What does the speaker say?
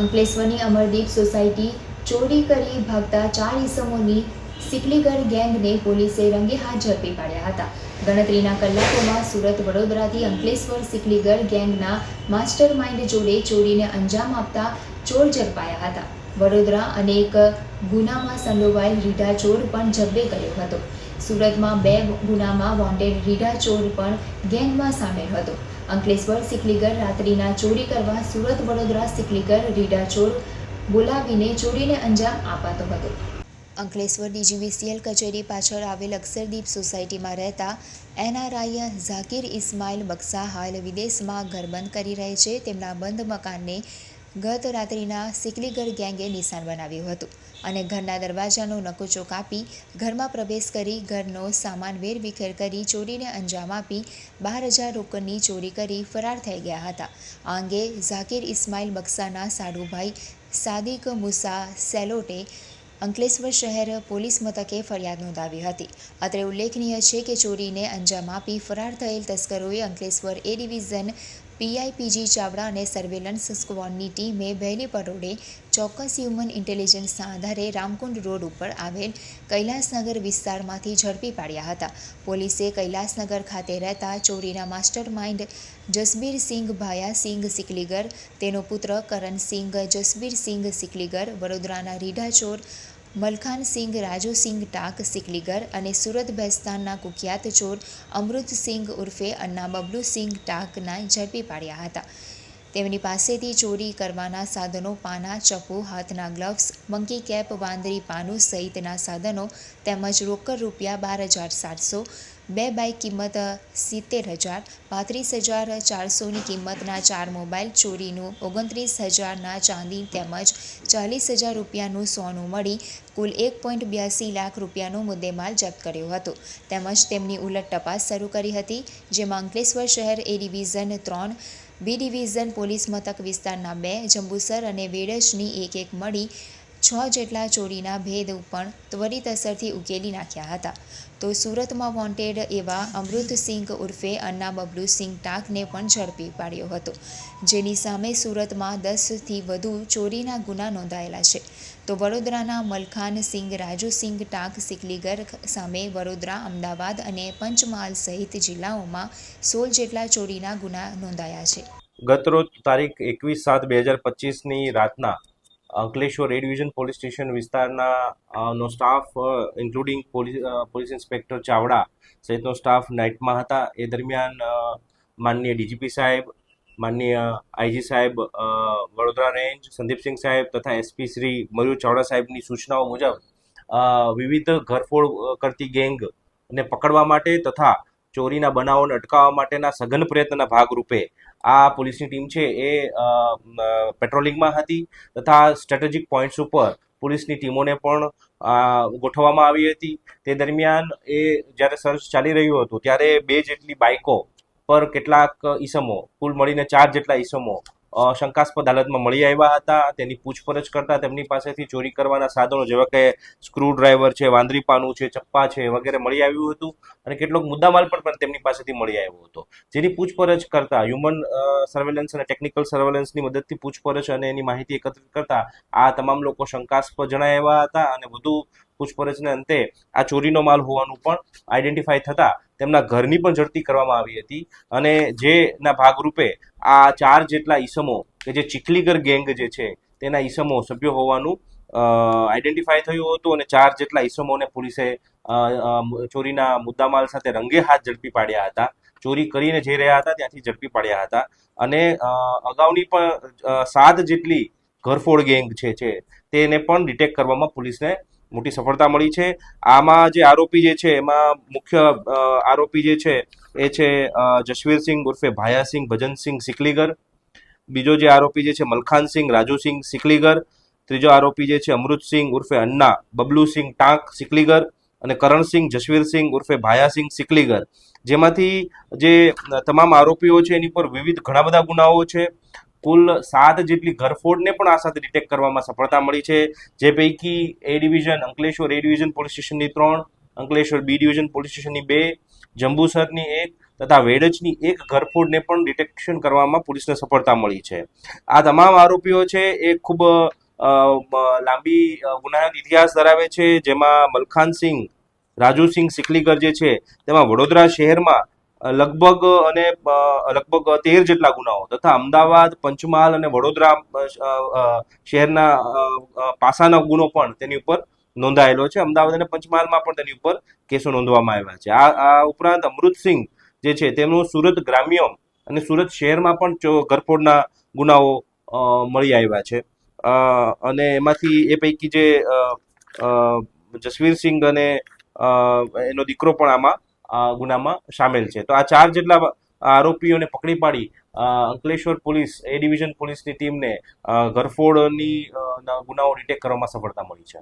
અંકલેશ્વરની Amardeep society ચોરી કરી ભાગતા ચાર ઇસમોની સિકલીગર ગેંગને પોલીસે રંગે હાથ ઝડપી પાડ્યા હતા. ગણતરીના કલાકોમાં સુરત વડોદરાથી અંકલેશ્વર સિકલીગર ગેંગના માસ્ટર માઇન્ડ જોડે ચોરીને અંજામ આપતા ચોર ઝડપાયા હતા. વડોદરા અનેક ગુનામાં સંડોવાયેલ રીઢા ચોર પણ જબ્બે કર્યો હતો. સુરતમાં બે ગુનામાં વોન્ટેડ રીઢા ચોર પણ ગેંગમાં સામેલ હતો. અંકલેશ્વર, સિકલીગર રાત્રિના ચોરી કરવા સુરત, વડોદરા, સિકલીગર, રીડા ચોર બોલાવીને ચોરીને અંજામ અપાતો હતો. અંકલેશ્વર ડીજીવીસીએલ કચેરી પાછળ આવેલ અક્ષરદીપ સોસાયટીમાં રહેતા એનઆરઆઈ ઝાકીર ઇસ્માઇલ બક્સા હાલ વિદેશમાં ઘરબંધ કરી રહે છે. તેમના બંધ મકાનને ગત રાત્રિના સિકલીગર ગેંગે નિશાન બનાવ્યું હતું અને ઘરના દરવાજાનો નકુચો કાપી ઘરમાં પ્રવેશ કરી ઘરનો સામાન વેરવિખેર કરી ચોરીને અંજામ આપી બાર હજાર રોકડની ચોરી કરી ફરાર થઈ ગયા હતા. આ અંગે ઝાકીર ઇસ્માઇલ બક્સાના સાડુભાઈ સાદિક મુસા સેલોટે અંકલેશ્વર શહેર પોલીસ મથકે ફરિયાદ નોંધાવી હતી. અત્રે ઉલ્લેખનીય છે કે ચોરીને અંજામ આપી ફરાર થયેલ તસ્કરોએ Ankleshwar A division PI PG Chavda અને સર્વેલન્સ સ્કવોડની ટીમે વહેલી પરોડે ચોક્કસ હ્યુમન ઇન્ટેલિજન્સના આધારે રામકુંડ રોડ ઉપર આવેલ કૈલાસનગર વિસ્તારમાંથી ઝડપી પાડ્યા હતા. પોલીસે કૈલાસનગર ખાતે રહેતા ચોરીના માસ્ટર માઇન્ડ જસબીર સિંઘ, ભાયા સિંઘ સિકલીગર, તેનો પુત્ર કરણસિંઘ, જસબીર સિંઘ સિકલીગર, વડોદરાના રીઢા ચોર મલખાન રાજુસિંહ ટાંક સિકલીગર અને સુરત ભેસ્તાનના કુખ્યાત ચોર અમૃતસિંહ ઉર્ફે અન્ના બબલુ સિંઘ ટાકના ઝડપી પાડ્યા હતા. તેમની પાસેથી ચોરી કરવાના સાધનો, પાના, ચપ્પુ, હાથના ગ્લવ્સ મંકી કેપ વાંદરી, પાનું સહિતના સાધનો તેમજ રોકડ રૂપિયા બાર હજાર સાતસો બે બાઇક કિંમત સિત્તેર હજાર, પાંત્રીસ હજાર ચારસોની કિંમતના ચાર મોબાઈલ ચોરીનું, ઓગણત્રીસ હજારના ચાંદી તેમજ ચાલીસ હજાર રૂપિયાનું સોનું મળી, કુલ એક પોઈન્ટ બ્યાસી લાખ રૂપિયાનો મુદ્દેમાલ જપ્ત કર્યો હતો. તેમજ તેમની ઉલટ તપાસ શરૂ કરી હતી, જેમાં અંકલેશ્વર શહેર એ ડિવિઝન ત્રણ, બી ડિવિઝન પોલીસ મથક વિસ્તારના બે, જંબુસર અને વેડજની એક એક મળી છ જેટલા ચોરીના ભેદ પણ ત્વરિત અસરથી ઉકેલી નાખ્યા હતા. તો સુરતમાં વોન્ટેડ એવા અમૃતસિંહ ઉર્ફે અન્ના બબલુસિંહ ટાંકને પણ ઝડપી પાડ્યો હતો. જેની સામે સુરતમાં દસથી વધુ ચોરીના ગુના નોંધાયેલા છે. તો વડોદરાના મલખાન સિંઘ રાજુસિંઘ ટાક સિકલીગર સામે વડોદરા, અમદાવાદ અને પંચમહાલ સહિત જિલ્લાઓમાં સોળ જેટલા ચોરીના ગુના નોંધાયા છે. ગતરોજ તારીખ એકવીસ સાત બે હજાર પચીસની રાતના Ankleshwar A division police station વિસ્તારના નો staff including police police inspector Chavda સહિતનો સ્ટાફ નાઇટમાં હતા. એ દરમિયાન માનનીય ડીજીપી સાહેબ, માનનીય આઈજી સાહેબ વડોદરા રેન્જ સંદીપસિંહ સાહેબ તથા એસપી શ્રી મયુર ચાવડા સાહેબની સૂચનાઓ મુજબ વિવિધ ઘરફોડ કરતી ગેંગ ને પકડવા માટે તથા ચોરીના બનાવોને અટકાવવા માટેના સઘન પ્રયત્નના ભાગરૂપે આ પોલીસની ટીમ છે એ પેટ્રોલિંગમાં હતી તથા સ્ટ્રેટેજિક પોઈન્ટ્સ ઉપર પોલીસની ટીમોને પણ ગોઠવવામાં આવી હતી. તે દરમિયાન એ જ્યારે સર્ચ ચાલી રહ્યું હતું ત્યારે બે જેટલી બાઇકો પર કેટલાક ઈસમો, કુલ મળીને ચાર જેટલા ઈસમો શંકાસ્પદ હાલતમાં મળી આવ્યા હતા. તેની પૂછપરછ કરતા તેમની પાસેથી ચોરી કરવાના સાધનો, જેવા કે સ્ક્રૂડ્રાઈવર છે, વાંદરીપાનું છે, ચપ્પા છે, વગેરે મળી આવ્યું હતું અને કેટલોક મુદ્દામાલ પણ પણ તેમની પાસેથી મળી આવ્યો હતો. જેની પૂછપરછ કરતા હ્યુમન સર્વેલન્સ અને ટેકનિકલ સર્વેલન્સની મદદથી પૂછપરછ અને એની માહિતી એકત્રિત કરતા આ તમામ લોકો શંકાસ્પદ જણાયા હતા અને વધુ પૂછપરછને અંતે આ ચોરીનો માલ હોવાનું પણ આઈડેન્ટિફાઈ થતા તેમના ઘરની પણ ઝડપી કરવામાં આવી હતી. અને જેના ભાગરૂપે આ ચાર જેટલા ઈસમો કે જે ચીખલીગર ગેંગ જે છે, તેના ઈસમો સભ્યો હોવાનું આઈડેન્ટિફાય થયું હતું અને ચાર જેટલા ઈસમોને પોલીસે ચોરીના મુદ્દામાલ સાથે રંગે હાથ ઝડપી પાડ્યા હતા. ચોરી કરીને જઈ રહ્યા હતા ત્યાંથી ઝડપી પાડ્યા હતા. અને અગાઉની પણ સાત જેટલી ઘરફોડ ગેંગ છે, તેને પણ ડિટેક્ટ કરવામાં પોલીસને મોટી સફળતા મળી છે. આમાં જે આરોપી જે છે એમાં મુખ્ય આરોપી જે છે એ છે અ, જશવીરસિંહ ઉર્ફે ભાયાસિંહ ભજનસિંહ સિકલીગર. બીજો જે આરોપી જે છે મલખાનસિંહ રાજુસિંહ સિકલીગર. ત્રીજો આરોપી જે છે અમૃતસિંહ ઉર્ફે અન્ના બબલુસિંહ ટાંક સિકલીગર. અને કરણસિંહ જશવીરસિંહ ઉર્ફે ભાયાસિંહ સિકલીગર. જેમાંથી જે તમામ આરોપીઓ છે એની પર વિવિધ ઘણા બધા ગુનાઓ છે. કુલ સાત જેટલી ઘરફોડને પણ આ સાથે ડિટેક્ટ કરવામાં સફળતા મળી છે. જે પૈકી A division Ankleshwar A division police સ્ટેશનની ત્રણ, અંકલેશ્વર બી ડિવિઝન પોલીસ સ્ટેશનની બે જંબુસરની એક તથા વેડજની એક ઘરફોડને પણ ડિટેક્શન કરવામાં પોલીસને સફળતા મળી છે. આ તમામ આરોપીઓ છે એ ખૂબ લાંબી ગુનાહિત ઇતિહાસ ધરાવે છે. જેમાં મલખાનસિંહ રાજુસિંહ સિકલીગર જે છે, તેમાં વડોદરા શહેરમાં લગભગ અને લગભગ તેર જેટલા ગુનાઓ તથા અમદાવાદ, પંચમહાલ અને વડોદરા શહેરના પાસાનો ગુનો પણ તેની ઉપર નોંધાયેલો છે. અમદાવાદ અને પંચમહાલમાં પણ તેની ઉપર કેસો નોંધવામાં આવ્યા છે. આ આ ઉપરાંત અમૃતસિંહ જે છે તેમનું સુરત ગ્રામ્ય અને સુરત શહેરમાં પણ ઘરફોડના ગુનાઓ મળી આવ્યા છે. અને એમાંથી એ પૈકી જે જસવીરસિંહ અને એનો દીકરો પણ આમાં ગુનામાં સામેલ છે. તો આ ચાર જેટલા આરોપીઓને પકડી પાડી અંકલેશ્વર પોલીસ, એ ડિવિઝન પોલીસની ટીમને ગરફોડની ગુનાઓ ડિટેક્ટ કરવામાં સફળતા મળી છે.